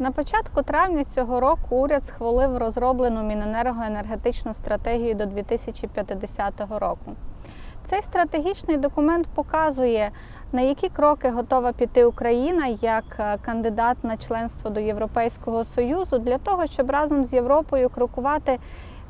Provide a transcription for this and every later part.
На початку травня цього року уряд схвалив розроблену Міненергоенергетичну стратегію до 2050 року. Цей стратегічний документ показує, на які кроки готова піти Україна як е, кандидат на членство до Європейського Союзу для того, щоб разом з Європою крокувати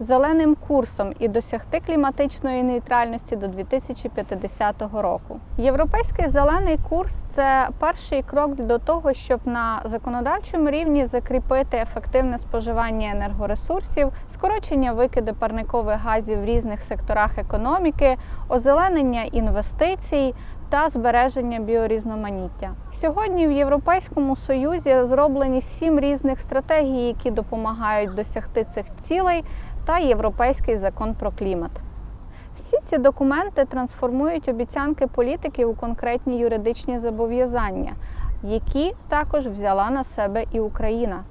зеленим курсом і досягти кліматичної нейтральності до 2050 року. Європейський зелений курс це перший крок до того, щоб на законодавчому рівні закріпити ефективне споживання енергоресурсів, скорочення викиду парникових газів в різних секторах економіки, озеленення інвестицій. Та збереження біорізноманіття сьогодні в Європейському Союзі розроблені сім різних стратегій, які допомагають досягти цих цілей, та Європейський закон про клімат. Всі ці документи трансформують обіцянки політиків у конкретні юридичні зобов'язання, які також взяла на себе і Україна.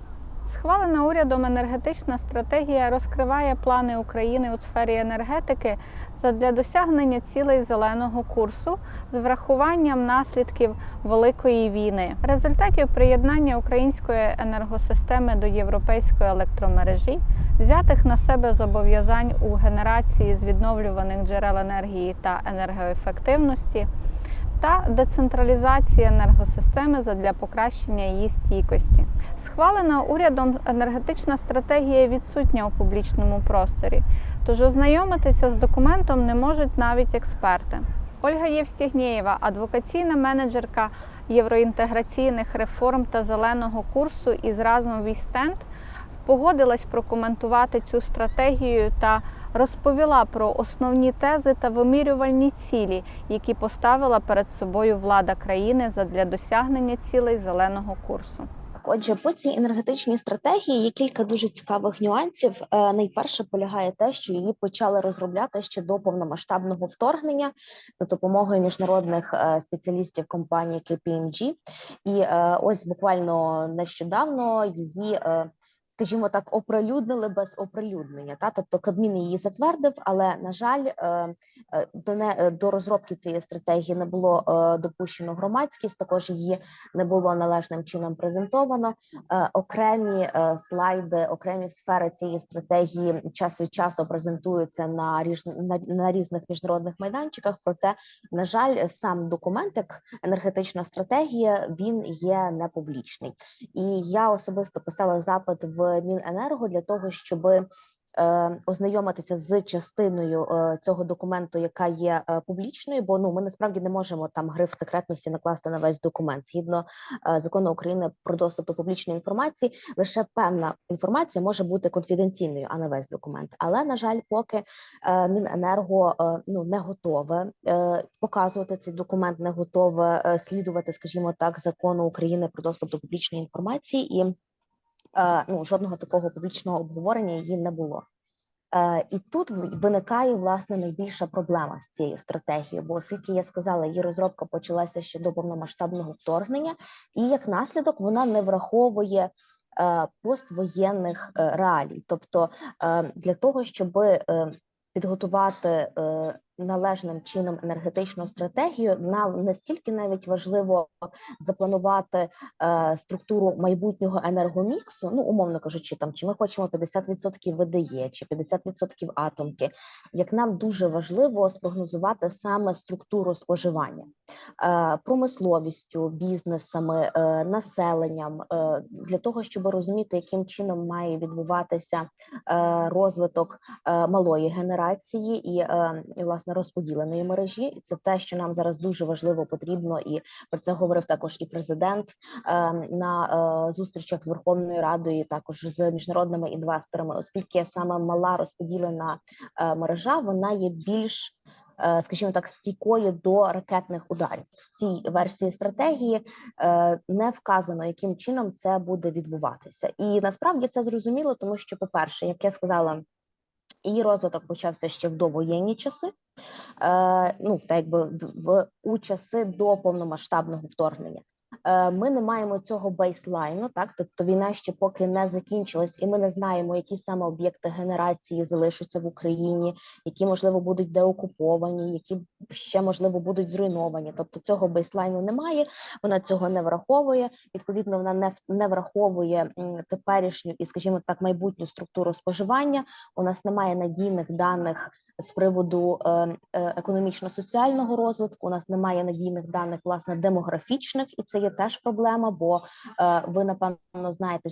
Схвалена урядом енергетична стратегія розкриває плани України у сфері енергетики для досягнення цілей зеленого курсу з врахуванням наслідків великої війни, результатів приєднання української енергосистеми до європейської електромережі, взятих на себе зобов'язань у генерації з відновлюваних джерел енергії та енергоефективності. Та децентралізації енергосистеми задля покращення її стійкості. Схвалена урядом енергетична стратегія відсутня у публічному просторі, тож ознайомитися з документом не можуть навіть експерти. Ольга Євстігнєєва, адвокаційна менеджерка євроінтеграційних реформ та зеленого курсу із разом «Вістенд», погодилась прокоментувати цю стратегію та розповіла про основні тези та вимірювальні цілі, які поставила перед собою влада країни задля досягнення цілей зеленого курсу. Отже, по цій енергетичній стратегії є кілька дуже цікавих нюансів. Е, Найперше полягає те, що її почали розробляти ще до повномасштабного вторгнення за допомогою міжнародних е, спеціалістів компанії KPMG. І е, ось буквально нещодавно її. Скажімо так, оприлюднили без оприлюднення. Та тобто Кабмін її затвердив, але на жаль, е, е, до не е, до розробки цієї стратегії не було допущено громадськість. Також її не було належним чином презентовано. Окремі слайди, окремі сфери цієї стратегії час від часу презентуються на ріж на, на різних міжнародних майданчиках. Проте, на жаль, сам документ, як енергетична стратегія, він є не публічний. І я особисто писала запит в Міненерго для того, щоб е, ознайомитися з частиною е, цього документу, яка є е, публічною, бо ну ми насправді не можемо там гриф секретності накласти на весь документ. Згідно закону України про доступ до публічної інформації, лише певна інформація може бути конфіденційною, а не весь документ. Але на жаль, поки Міненерго ну не готове показувати цей документ, не готове слідувати, скажімо так, закону України про доступ до публічної інформації і ну, жодного такого публічного обговорення її не було. Е, І тут виникає власне найбільша проблема з цією стратегією, бо оскільки я сказала, її розробка почалася ще до повномасштабного вторгнення, і як наслідок вона не враховує е, поствоєнних е, реалій. Тобто е, для того, щоб е, підготувати е, належним чином енергетичну стратегію, нам настільки навіть важливо запланувати е, структуру майбутнього енергоміксу, ну умовно кажучи, там чи ми хочемо 50% ВДЄ, чи 50% атомки, як нам дуже важливо спрогнозувати саме структуру споживання е, промисловістю, бізнесами, е, населенням е, для того, щоб розуміти, яким чином має відбуватися е, розвиток е, малої генерації і, е, і власне розподіленої мережі. І Це те, що нам зараз дуже важливо потрібно, і про це говорив також і президент е, на е, зустрічах з Верховною Радою, також з міжнародними інвесторами, оскільки саме мала розподілена е, мережа, вона є більш Скажімо так, стійкою до ракетних ударів. В цій версії стратегії не вказано, яким чином це буде відбуватися, і насправді це зрозуміло, тому що, по перше, як я сказала, її розвиток почався ще в довоєнні часи, е, ну так якби в, в у часи до повномасштабного вторгнення. Е, ми не маємо цього бейслайну, так тобто війна ще поки не закінчилась, і ми не знаємо, які саме об'єкти генерації залишаться в Україні, які можливо будуть деокуповані, які ще можливо будуть зруйновані. Тобто цього бейслайну немає. Вона цього не враховує. Відповідно, вона не не враховує теперішню і, скажімо так, майбутню структуру споживання. У нас немає надійних даних з приводу е, е, економічно-соціального розвитку. У нас немає надійних даних власне демографічних, і це є теж проблема. Бо е, ви напевно знаєте,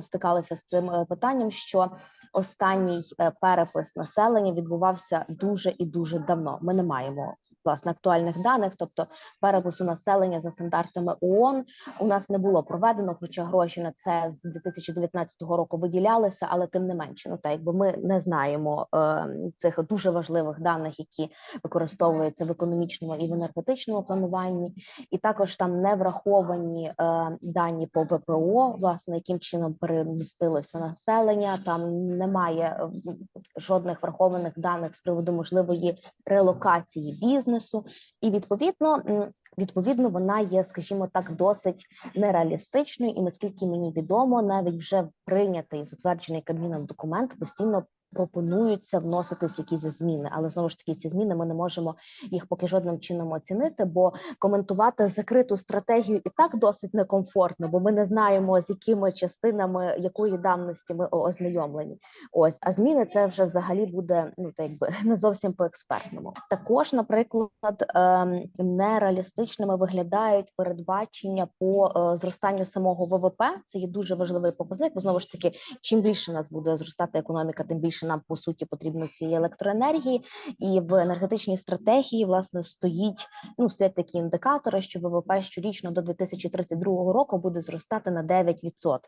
стикалися з цим питанням, що останній перепис населення відбувався дуже і дуже давно. Ми не маємо. Власне, актуальних даних, тобто перепису населення за стандартами ООН, у нас не було проведено, хоча гроші на це з 2019 року виділялися, але тим не менше, ну так якби ми не знаємо е, цих дуже важливих даних, які використовуються в економічному і в енергетичному плануванні, і також там не враховані е, дані по ВПО, власне, яким чином перемістилося населення. Там немає жодних врахованих даних з приводу можливої релокації бізнесу, і відповідно. Відповідно, вона є, скажімо так, досить нереалістичною, і наскільки мені відомо, навіть вже прийнятий затверджений кабміном документ постійно пропонуються вноситись якісь зміни. Але знову ж таки, ці зміни ми не можемо їх поки жодним чином оцінити, бо коментувати закриту стратегію і так досить некомфортно, бо ми не знаємо з якими частинами якої давності ми ознайомлені. Ось а зміни це вже взагалі буде ну так якби не зовсім по експертному. Також, наприклад, ем, нереалістичними виглядають передбачення по е, зростанню самого ВВП. Це є дуже важливий показник. Бо знову ж таки, чим більше у нас буде зростати економіка, тим більше нам по суті потрібно цієї електроенергії. І в енергетичній стратегії власне стоїть ну стоять такі індикатори, що ВВП щорічно до 2032 року буде зростати на 9%.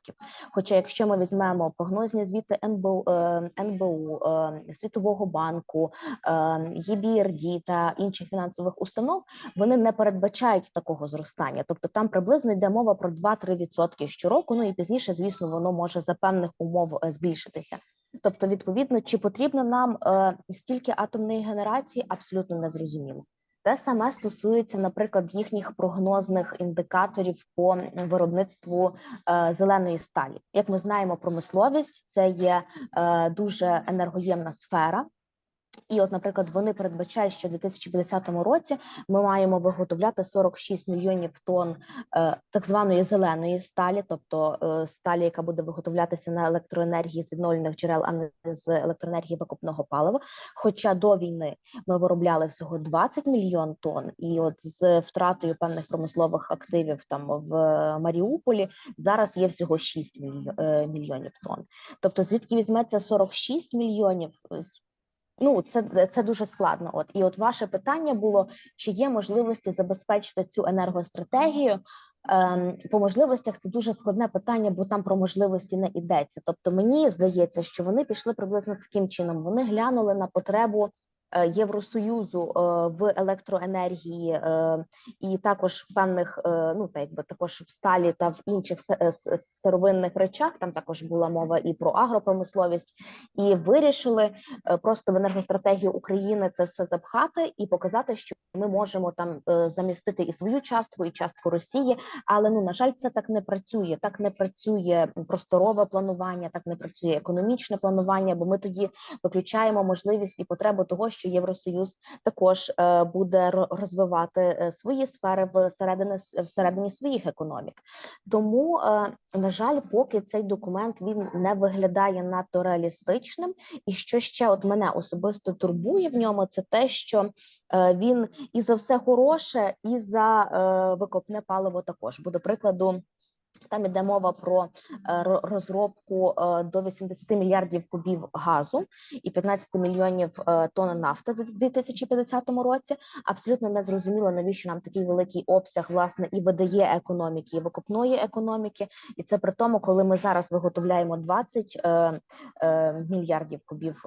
Хоча, якщо ми візьмемо прогнозні звіти НБУ, е, НБУ е, Світового банку, е, ЄБРД та інших фінансових установ, вони не передбачають такого зростання. Тобто там приблизно йде мова про 2-3% щороку. Ну і пізніше, звісно, воно може за певних умов збільшитися. Тобто, відповідно, чи потрібно нам е, стільки атомної генерації, абсолютно не зрозуміло. Те саме стосується, наприклад, їхніх прогнозних індикаторів по виробництву е, зеленої сталі. Як ми знаємо, промисловість це є е, дуже енергоємна сфера. І, от, наприклад, вони передбачають, що в 2050 році ми маємо виготовляти 46 мільйонів тонн е, так званої зеленої сталі, тобто е, сталі, яка буде виготовлятися на електроенергії з відновлених джерел, а не з електроенергії викопного палива. Хоча до війни ми виробляли всього 20 мільйон тонн, і от з втратою певних промислових активів там в Маріуполі зараз є всього 6 е, мільйонів тонн. Тобто, звідки візьметься 46 мільйонів? Ну, це, це дуже складно. От і от ваше питання було: чи є можливості забезпечити цю енергостратегію? Ем, по можливостях це дуже складне питання, бо там про можливості не йдеться. Тобто, мені здається, що вони пішли приблизно таким чином. Вони глянули на потребу Євросоюзу е, в електроенергії е, і також певних, е, ну та якби також в сталі та в інших е, сировинних речах. Там також була мова і про агропромисловість, і вирішили е, просто в енергостратегію України це все запхати і показати, що ми можемо там е, замістити і свою частку, і частку Росії. Але ну на жаль, це так не працює. Так не працює просторове планування, так не працює економічне планування. Бо ми тоді виключаємо можливість і потребу того, що Євросоюз також е, буде ро- розвивати е, свої сфери всередині всередині своїх економік. Тому, е, на жаль, поки цей документ він не виглядає надто реалістичним. І що ще от мене особисто турбує в ньому, це те, що він і за все хороше, і за викопне паливо також. Бо, до прикладу, там іде мова про е, розробку е, до 80 мільярдів кубів газу і 15 мільйонів е, тонн нафти в 2050 році. Абсолютно не зрозуміло, навіщо нам такий великий обсяг власне і видає економіки, і викопної економіки. І це при тому, коли ми зараз виготовляємо 20 е, е, мільярдів кубів.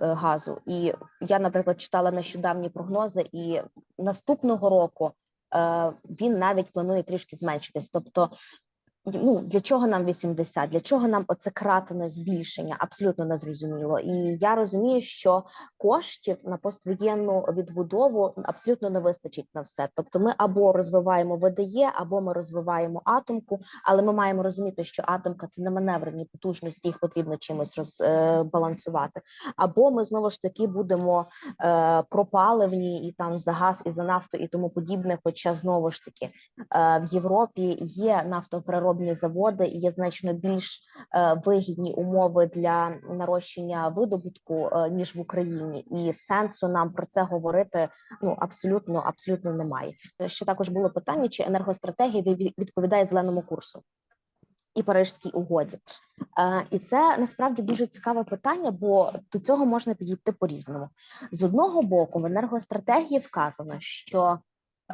Газу, і я, наприклад, читала нещодавні прогнози, і наступного року він навіть планує трішки зменшитись. Тобто ну для чого нам 80? Для чого нам оце кратне збільшення? Абсолютно не зрозуміло. І я розумію, що коштів на поствоєнну відбудову абсолютно не вистачить на все. Тобто, ми або розвиваємо ВДЄ, або ми розвиваємо атомку, але ми маємо розуміти, що атомка це не маневрені потужності, їх потрібно чимось розбалансувати. Або ми знову ж таки будемо е, пропаливні і там за газ і за нафту і тому подібне. Хоча знову ж таки е, в Європі є нафтопереробні заводи, і є значно більш е, вигідні умови для нарощення видобутку е, ніж в Україні, і сенсу нам про це говорити ну абсолютно абсолютно немає. Ще також було питання, чи енергостратегія відповідає зеленому курсу і Парижській угоді. Е, і це насправді дуже цікаве питання, бо до цього можна підійти по-різному. З одного боку, в енергостратегії вказано, що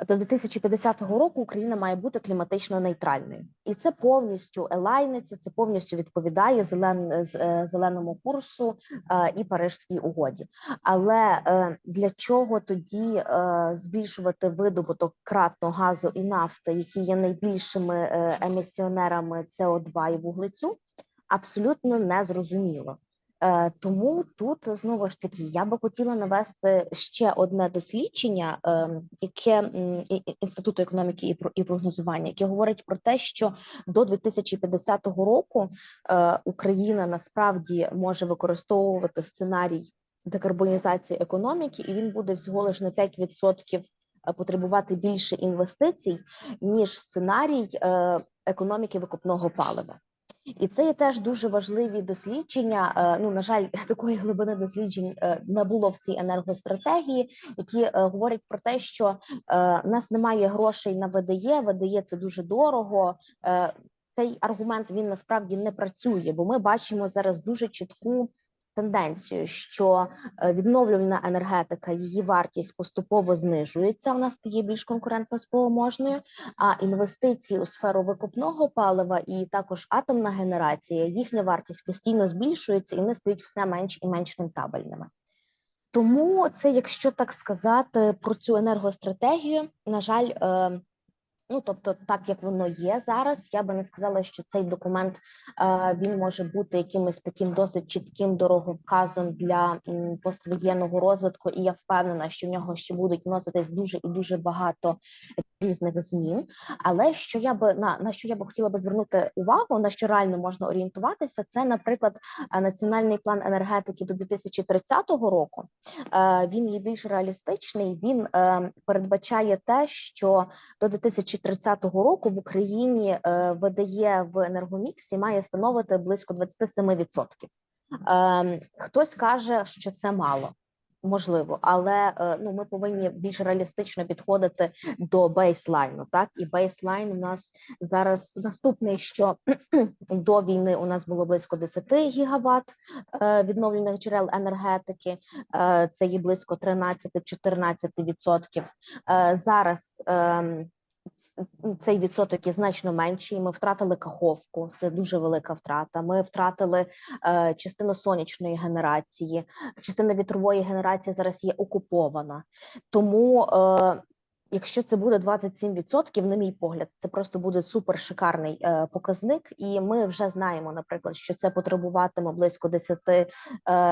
до 2050 року Україна має бути кліматично нейтральною, і це повністю елайниться, це повністю відповідає зелен, е, зеленому курсу е, і Парижській угоді. Але е, для чого тоді збільшувати видобуток кратного газу і нафти, які є найбільшими емісіонерами СО2 і вуглецю? Абсолютно не зрозуміло. Е, Тому тут знову ж таки я би хотіла навести ще одне дослідження, е, яке інституту економіки і про- і прогнозування, яке говорить про те, що до 2050 року е, Україна насправді може використовувати сценарій декарбонізації економіки, і він буде всього лише на 5% потребувати більше інвестицій ніж сценарій е, економіки викопного палива. І це є теж дуже важливі дослідження. Е, Ну, на жаль, такої глибини досліджень е, не було в цій енергостратегії, які е, говорять про те, що в нас немає грошей на ВДЄ, ВДЄ це дуже дорого. Цей аргумент він насправді не працює, бо ми бачимо зараз дуже чітку тенденцію, що е, відновлювальна енергетика, її вартість поступово знижується. Вона стає більш конкурентно спроможною. А інвестиції у сферу викопного палива і також атомна генерація, їхня вартість постійно збільшується і вони стають все менш і менш рентабельними. Тому це, якщо так сказати, про цю енергостратегію, на жаль, е, ну тобто, так як воно є зараз, я би не сказала, що цей документ е, він може бути якимось таким досить чітким дороговказом для поствоєнного розвитку, і я впевнена, що в нього ще будуть вноситись дуже і дуже багато різних змін. Але що я би на, на що я би хотіла би звернути увагу, на що реально можна орієнтуватися, це, наприклад, е, національний план енергетики до 2030 року. Е, Він є більш реалістичний. Він е, передбачає те, що до 2030 року в Україні ВДЄ в енергоміксі має становити близько 27%. Е, Хтось каже, що це мало. Можливо, але е, ну ми повинні більш реалістично підходити до бейслайну. Так і бейслайн у нас зараз наступний, що до війни у нас було близько 10 гігават е, відновлених джерел енергетики. Е, це є близько 13-14 відсотків. Е, зараз ем, цей відсоток є значно менший. Ми втратили каховку, це дуже велика втрата. Ми втратили е, частину сонячної генерації, частина вітрової генерації зараз є окупована. Тому, е, якщо це буде 27%, на мій погляд, це просто буде супер шикарний е, показник. І ми вже знаємо, наприклад, що це потребуватиме близько 10 е,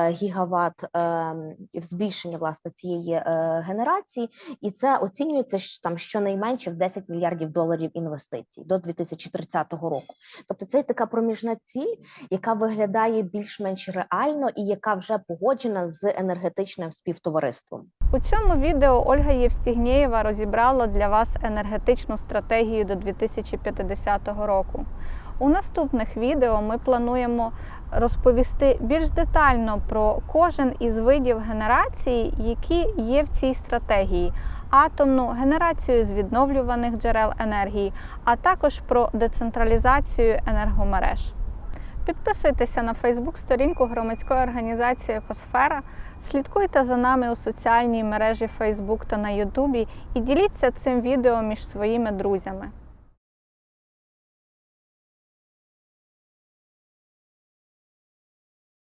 гігават е, збільшення власне цієї е, генерації, і це оцінюється там щонайменше в 10 мільярдів доларів інвестицій до 2030 року. Тобто це така проміжна ціль, яка виглядає більш-менш реально і яка вже погоджена з енергетичним співтовариством. У цьому відео Ольга Євстігнєєва розібрала для вас енергетичну стратегію до 2050 року. У наступних відео ми плануємо розповісти більш детально про кожен із видів генерації, які є в цій стратегії: атомну генерацію з відновлюваних джерел енергії, а також про децентралізацію енергомереж. Підписуйтеся на Фейсбук-сторінку громадської організації Екосфера, слідкуйте за нами у соціальній мережі Facebook та на Ютубі і діліться цим відео між своїми друзями.